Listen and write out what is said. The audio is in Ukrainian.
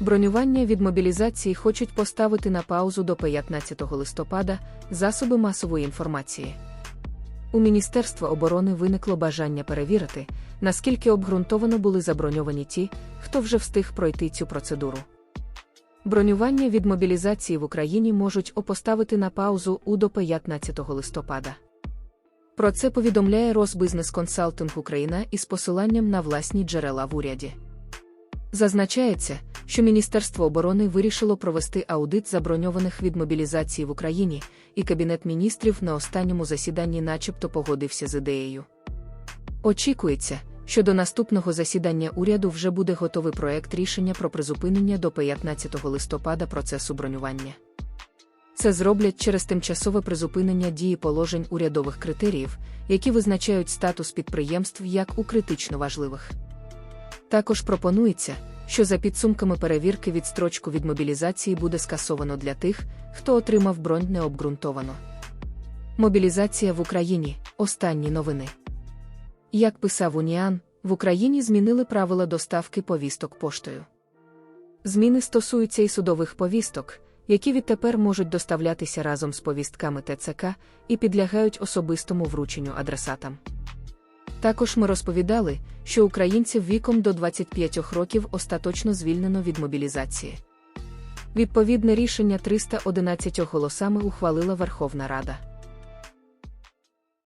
Бронювання від мобілізації хочуть поставити на паузу до 15 листопада засоби масової інформації. У Міністерства оборони виникло бажання перевірити, наскільки обґрунтовано були заброньовані ті, хто вже встиг пройти цю процедуру. Бронювання від мобілізації в Україні можуть опоставити на паузу у до 15 листопада. Про це повідомляє Росбизнес Консалтинг Україна із посиланням на власні джерела в уряді. Зазначається, що Міністерство оборони вирішило провести аудит заброньованих від мобілізації в Україні, і Кабінет міністрів на останньому засіданні начебто погодився з ідеєю. Очікується, що до наступного засідання уряду вже буде готовий проект рішення про призупинення до 15 листопада процесу бронювання. Це зроблять через тимчасове призупинення дії положень урядових критеріїв, які визначають статус підприємств як у критично важливих. Також пропонується, що за підсумками перевірки відстрочку від мобілізації буде скасовано для тих, хто отримав бронь необґрунтовано. Мобілізація в Україні останні новини. Як писав Уніан, в Україні змінили правила доставки повісток поштою. Зміни стосуються і судових повісток, які відтепер можуть доставлятися разом з повістками ТЦК і підлягають особистому врученню адресатам. Також ми розповідали, що українців віком до 25 років остаточно звільнено від мобілізації. Відповідне рішення 311 голосами ухвалила Верховна Рада.